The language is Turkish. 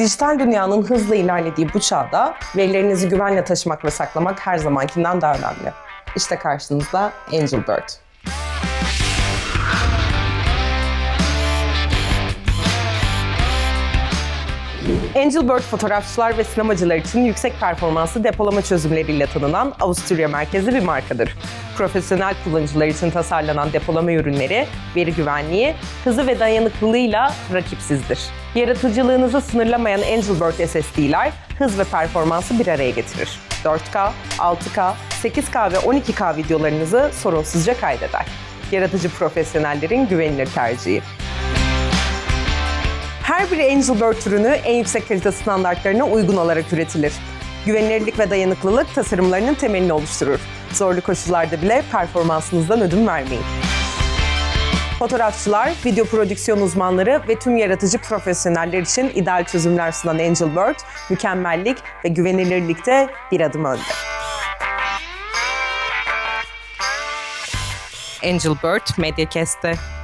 Dijital dünyanın hızla ilerlediği bu çağda verilerinizi güvenle taşımak ve saklamak her zamankinden daha önemli. İşte karşınızda Angel Bird. Angel Bird fotoğrafçılar ve sinemacılar için yüksek performanslı depolama çözümleriyle tanınan Avusturya merkezli bir markadır. Profesyonel kullanıcılar için tasarlanan depolama ürünleri, veri güvenliği, hızı ve dayanıklılığıyla rakipsizdir. Yaratıcılığınızı sınırlamayan Angel Bird SSD'ler hız ve performansı bir araya getirir. 4K, 6K, 8K ve 12K videolarınızı sorunsuzca kaydeder. Yaratıcı profesyonellerin güvenilir tercihi. Her bir Angel Bird ürünü en yüksek kalite standartlarına uygun olarak üretilir. Güvenilirlik ve dayanıklılık tasarımlarının temelini oluşturur. Zorlu koşullarda bile performansınızdan ödün vermeyin. Fotoğrafçılar, video prodüksiyon uzmanları ve tüm yaratıcı profesyoneller için ideal çözümler sunan Angel Bird, mükemmellik ve güvenilirlikte bir adım önde. Angel Bird Media Kest'te.